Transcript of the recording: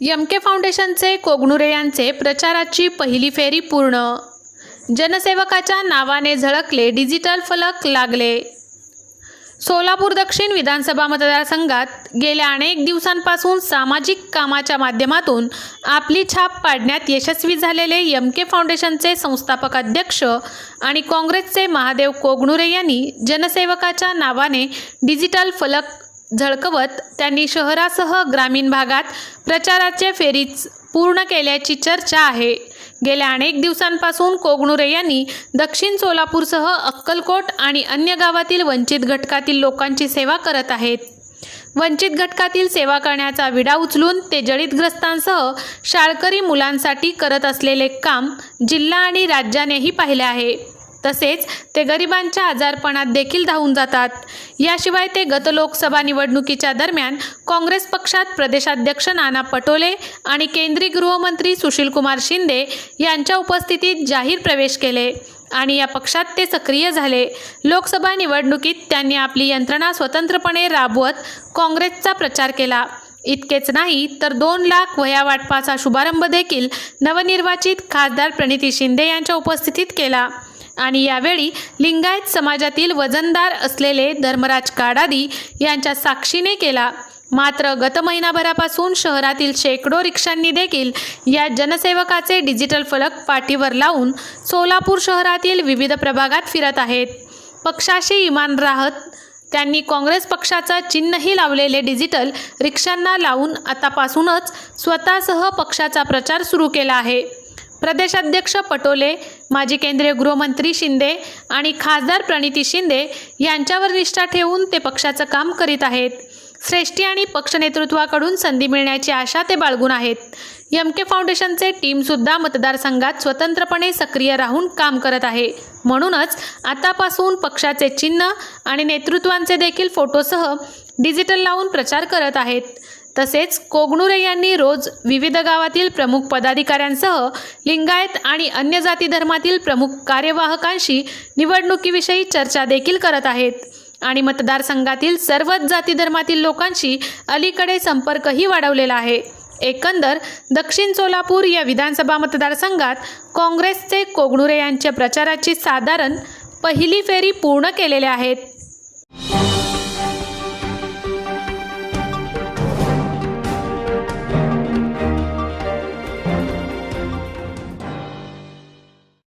यमके फाउंडेशनचे कोगणुरे यांचे प्रचाराची पहिली फेरी पूर्ण. जनसेवकाच्या नावाने झळकले डिजिटल फलक लागले. सोलापूर दक्षिण विधानसभा मतदारसंघात गेल्या अनेक दिवसांपासून सामाजिक कामाच्या माध्यमातून आपली छाप पाडण्यात यशस्वी झालेले यमके फाउंडेशनचे संस्थापक अध्यक्ष आणि काँग्रेसचे महादेव कोगणुरे यांनी जनसेवकाच्या नावाने डिजिटल फलक झळकवत त्यांनी शहरासह ग्रामीण भागात प्रचाराचे फेरीच पूर्ण केल्याची चर्चा आहे. गेल्या अनेक दिवसांपासून कोगणुरे यांनी दक्षिण सोलापूरसह अक्कलकोट आणि अन्य गावातील वंचित घटकातील लोकांची सेवा करत आहेत. वंचित घटकातील सेवा करण्याचा विडा उचलून ते जळीतग्रस्तांसह शाळकरी मुलांसाठी करत असलेले काम जिल्हा आणि राज्यानेही पाहिले आहे. तसेच ते गरिबांच्या आजारपणात देखील धावून जातात. याशिवाय ते गत लोकसभा निवडणुकीच्या दरम्यान काँग्रेस पक्षात प्रदेशाध्यक्ष नाना पटोले आणि केंद्रीय गृहमंत्री सुशीलकुमार शिंदे यांच्या उपस्थितीत जाहीर प्रवेश केले आणि या पक्षात ते सक्रिय झाले. लोकसभा निवडणुकीत त्यांनी आपली यंत्रणा स्वतंत्रपणे राबवत काँग्रेसचा प्रचार केला. इतकेच नाही तर दोन लाख वह्या वाटपाचा शुभारंभ देखील नवनिर्वाचित खासदार प्रणिती शिंदे यांच्या उपस्थितीत केला. आणि यावेळी लिंगायत समाजातील वजनदार असलेले धर्मराज काडादी यांच्या साक्षीने केला. मात्र गत महिनाभरापासून शहरातील शेकडो रिक्षांनी देखील या जनसेवकाचे डिजिटल फलक पाठीवर लावून सोलापूर शहरातील विविध प्रभागात फिरत आहेत. पक्षाशी इमान राहत त्यांनी काँग्रेस पक्षाचं चिन्हही लावलेले डिजिटल रिक्षांना लावून आतापासूनच स्वतःसह पक्षाचा प्रचार सुरू केला आहे. प्रदेशाध्यक्ष पटोले माजी केंद्रीय गृहमंत्री शिंदे आणि खासदार प्रणिती शिंदे यांच्यावर निष्ठा ठेवून ते पक्षाचं काम करीत आहेत. श्रेष्ठी आणि पक्ष नेतृत्वाकडून संधी मिळण्याची आशा ते बाळगून आहेत. एम के फाउंडेशनचे टीमसुद्धा मतदारसंघात स्वतंत्रपणे सक्रिय राहून काम करत आहे. म्हणूनच आतापासून पक्षाचे चिन्ह आणि नेतृत्वांचे देखील फोटोसह डिजिटल लावून प्रचार करत आहेत. तसेच कोगणुरे यांनी रोज विविध गावातील प्रमुख पदाधिकाऱ्यांसह लिंगायत आणि अन्य जाती धर्मातील प्रमुख कार्यवाहकांशी निवडणुकीविषयी चर्चा देखील करत आहेत. आणि मतदारसंघातील सर्वच जाती धर्मातील लोकांशी अलीकडे संपर्कही वाढवलेला आहे. एकंदर दक्षिण सोलापूर या विधानसभा मतदारसंघात काँग्रेसचे कोगणुरे यांच्या प्रचाराची साधारण पहिली फेरी पूर्ण केलेल्या आहेत.